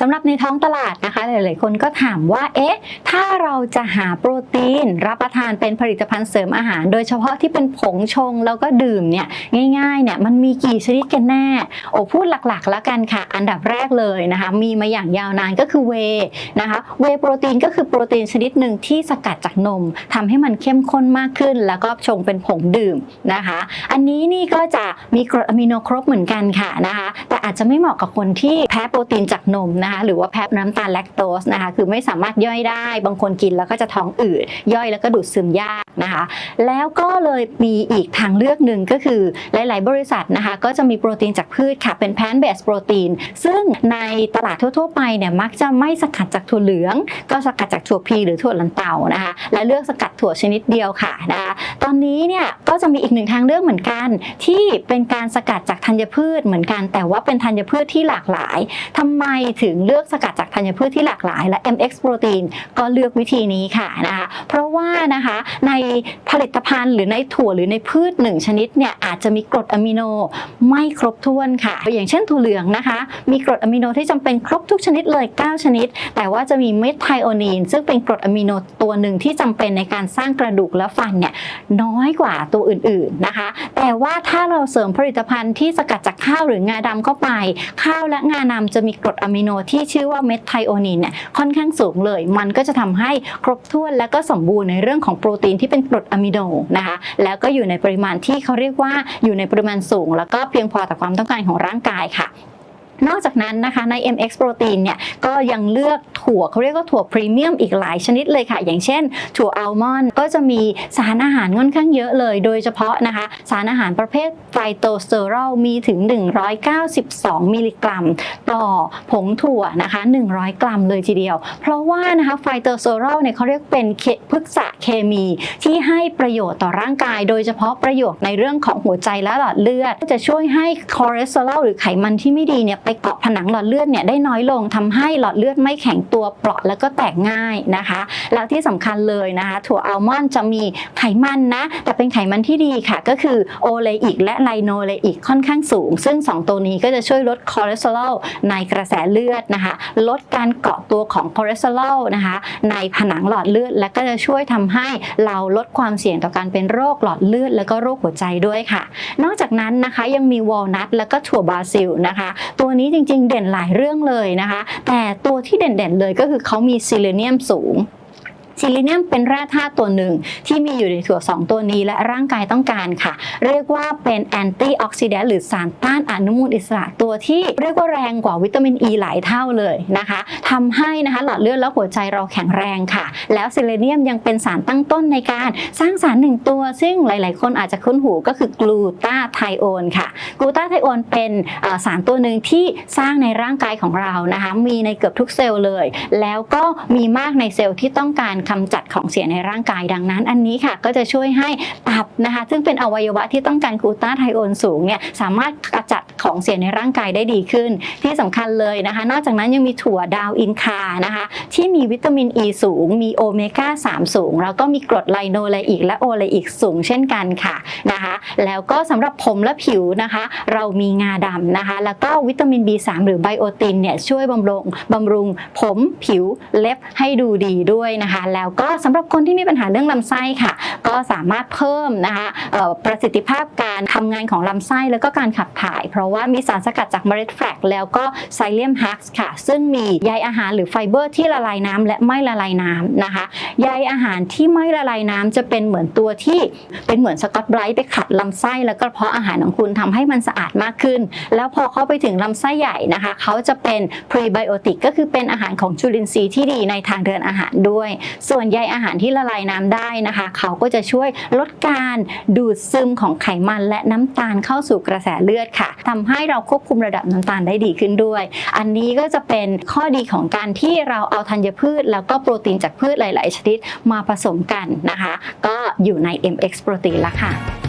สำหรับในท้องตลาดนะคะ หลาย ๆ คนก็ถามว่า เอ๊ะ ถ้าเราจะหาโปรตีน รับประทานเป็นผลิตภัณฑ์เสริมอาหาร โดยเฉพาะที่เป็นผงชงแล้วก็ดื่มเนี่ยง่าย ๆ เนี่ยมันมีกี่ชนิดกันแน่ โอ้พูดหลัก ๆ แล้วกันค่ะ อันดับแรกเลยนะคะ มีมาอย่างยาวนานก็คือเวนะคะ เวโปรตีนก็คือโปรตีนชนิดหนึ่งที่สกัดจากนมทำให้มันเข้มข้นมากขึ้น แล้วก็ชงเป็นผงดื่มนะคะ อันนี้นี่ก็จะมีกรดอะมิโนครบเหมือนกันค่ะนะคะ แต่อาจจะไม่เหมาะกับคนที่แพ้โปรตีนจากนมนะคะหรือว่าแพ้น้ำตาลแลคโตสนะคะคือไม่สามารถย่อยได้ บางคนกินแล้วก็จะท้องอืดย่อยแล้วก็ดูดซึมยากนะคะ แล้วก็เลยมีอีกทางเลือกหนึ่งก็คือหลาย ๆ บริษัทนะคะก็จะมีโปรตีนจากพืชค่ะเป็นแพนเบสโปรตีนซึ่งในตลาดทั่ว ๆ ไปเนี่ยมักจะไม่สกัดจากถั่วเหลือง ก็สกัดจากถั่วพีหรือถั่วลันเตานะคะและเลือกสกัดถั่วชนิดเดียวค่ะนะคะตอนนี้เนี่ยก็จะมีอีกหนึ่งทางเลือกเหมือนกัน ที่เป็นการสกัดจากธัญพืชเหมือนกัน แต่ว่าเป็นธัญพืชที่หลากหลายทำไมถึงเลือกสกัดจากธัญพืชที่หลากหลายและ MX Protein ก็เลือกวิธีนี้ค่ะนะคะเพราะว่านะคะในผลิตภัณฑ์หรือในถั่วหรือในพืชหนึ่งชนิดเนี่ยอาจจะมีกรดอะมิโนไม่ครบถ้วนค่ะ อย่างเช่นถั่วเหลืองนะคะ มีกรดอะมิโนที่จำเป็นครบทุกชนิดเลย 9 ชนิด แต่ว่าจะมีเมทไทโอนีนซึ่งเป็นกรดอะมิโนตัวหนึ่งที่จำเป็นในการสร้างกระดูกและฟันเนี่ยน้อยกว่าตัวอื่นๆนะคะ แต่ว่าถ้าเราเสริมผลิตภัณฑ์ที่สกัดจากข้าวหรืองาดำเข้าไป ข้าวและงาดำจะมีกรดอะมิโนที่ชื่อว่าเมทไทโอนินเนี่ยค่อนข้างสูงเลย มันก็จะทำให้ครบถ้วนและก็สมบูรณ์ในเรื่องของโปรตีนที่เป็นกรดอะมิโนนะคะแล้วก็อยู่ในปริมาณที่เขาเรียกว่าอยู่ในปริมาณสูง แล้วก็เพียงพอต่อความต้องการของร่างกายค่ะ นอกจากนั้นนะคะใน MX Protein เนี่ยก็ยังเลือกถั่วเขาเรียกว่าถั่วพรีเมียมอีกหลายชนิดเลยค่ะ อย่างเช่น ถั่วอัลมอนด์ก็จะมีสารอาหารค่อนข้างเยอะเลย โดยเฉพาะนะคะ สารอาหารประเภทไฟโตสเตอรอลมีถึง 192 มิลลิกรัม ต่อผงถั่วนะคะ 100 กรัมเลยทีเดียว เพราะว่านะคะไฟโตสเตอรอลเนี่ยเขาเรียกเป็นเพฤกษะเคมีที่ให้ประโยชน์ต่อร่างกาย โดยเฉพาะประโยชน์ในเรื่องของหัวใจและหลอดเลือด จะช่วยให้คอเลสเตอรอลหรือไขมันที่ไม่ดีเนี่ยเกาะผนังหลอดเลือดเนี่ยได้น้อยลงทำให้หลอดเลือดไม่แข็งตัวเปราะแล้วก็แตกง่ายนะคะ แล้วที่สำคัญเลยนะคะ ถั่วอัลมอนด์จะมีไขมันนะ แต่เป็นไขมันที่ดีค่ะ ก็คือโอเลอิกและไลโนเลอิกค่อนข้างสูง ซึ่ง 2 ตัวนี้ก็จะช่วยลดคอเลสเตอรอลในกระแสเลือดนะคะ ลดการเกาะตัวของคอเลสเตอรอลนะคะ ในผนังหลอดเลือด และก็จะช่วยทำให้เราลดความเสี่ยงต่อการเป็นโรคหลอดเลือด และก็โรคหัวใจด้วยค่ะ นอกจากนั้นนะคะยังมีวอลนัทแล้วก็ถั่วบราซิลนะคะ ตัวนี้จริงๆ เด่นหลายเรื่องเลยนะคะ แต่ตัวที่เด่นๆเลยก็คือเขามีซิเลเนียมสูง ซิลิเนียมเป็นแร่ธาตุตัวหนึ่งที่มีอยู่ในถั่ว 2 ตัวนี้และร่างกายต้องการค่ะ เรียกว่าเป็นแอนตี้ออกซิแดนต์หรือสารต้านอนุมูลอิสระตัวที่เรียกว่าแรงกว่าวิตามินอ e ีหลายเท่าเลยนะคะทำให้นะคะหลอดเลือดและหัวใจเราแข็งแรงค่ะ แล้วซิเลเนียมยังเป็นสารตั้งต้นในการสร้างสารหนึ่งตัว ซึ่งหลาย ๆ คนอาจจะคุ้นหูก็คือกลูตาไทโอนค่ะกลูตาไทโอนเป็นสารตัวหนึ่งที่สร้างในร่างกายของเรานะคะมีในเกือบทุกเซลล์เลย แล้วก็มีมากในเซลล์ที่ต้องการกำจัดของเสียในร่างกายดังนั้น อันนี้ค่ะก็จะช่วยให้ตับนะคะ ซึ่งเป็นอวัยวะที่ต้องการกลูตาไทโอนสูงเนี่ยสามารถกำจัด ของเสียในร่างกายได้ดีขึ้น ที่สำคัญเลยนะคะ นอกจากนั้นยังมีถั่วดาวอินคานะคะ ที่มีวิตามินอ e ีสูง มีโอเมก้า 3 สูง แล้วก็มีกรดไลโนเลอิกและโอเลอิกสูงเช่นกันค่ะนะคะ แล้วก็สำหรับผมและผิวนะคะ เรามีงาดำนะคะ แล้วก็วิตามิน B3 หรือไบโอตินเนี่ยช่วยบำรุงบำรุงผมผิวเล็บให้ดูดีด้วยนะคะ แล้วก็สำหรับคนที่มีปัญหาเรื่องลำไส้ค่ะ ก็สามารถเพิ่มนะคะประสิทธิภาพการทำงานของลำไส้แล้วก็การขับถ่ายเพราะว่ามีสารสกัดจากเมล็ดแฟลกแล้วก็ไซเลียมฮักส์ค่ะ ซึ่งมีใยอาหารหรือไฟเบอร์ที่ละลายน้ำและไม่ละลายน้ำนะคะใยอาหารที่ไม่ละลายน้ำจะเป็นเหมือนตัวที่เป็นเหมือนสกอตไบรท์ไปขัดลำไส้แล้วก็เพาะอาหารของคุณทำให้มันสะอาดมากขึ้น แล้วพอเข้าไปถึงลำไส้ใหญ่นะคะเขาจะเป็นพรีไบโอติกก็คือเป็นอาหารของจุลินทรีย์ที่ดีในทางเดินอาหารด้วย ส่วนใยอาหารที่ละลายน้ำได้นะคะ เขาก็จะช่วยลดการดูดซึมของไขมันและน้ำตาลเข้าสู่กระแสเลือดค่ะทำให้เราควบคุมระดับน้ำตาลได้ดีขึ้นด้วย อันนี้ก็จะเป็นข้อดีของการที่เราเอาธัญพืช แล้วก็โปรตีนจากพืชหลาย ๆ ชนิดมาผสมกันนะคะ ก็อยู่ใน MX โปรตีนละค่ะ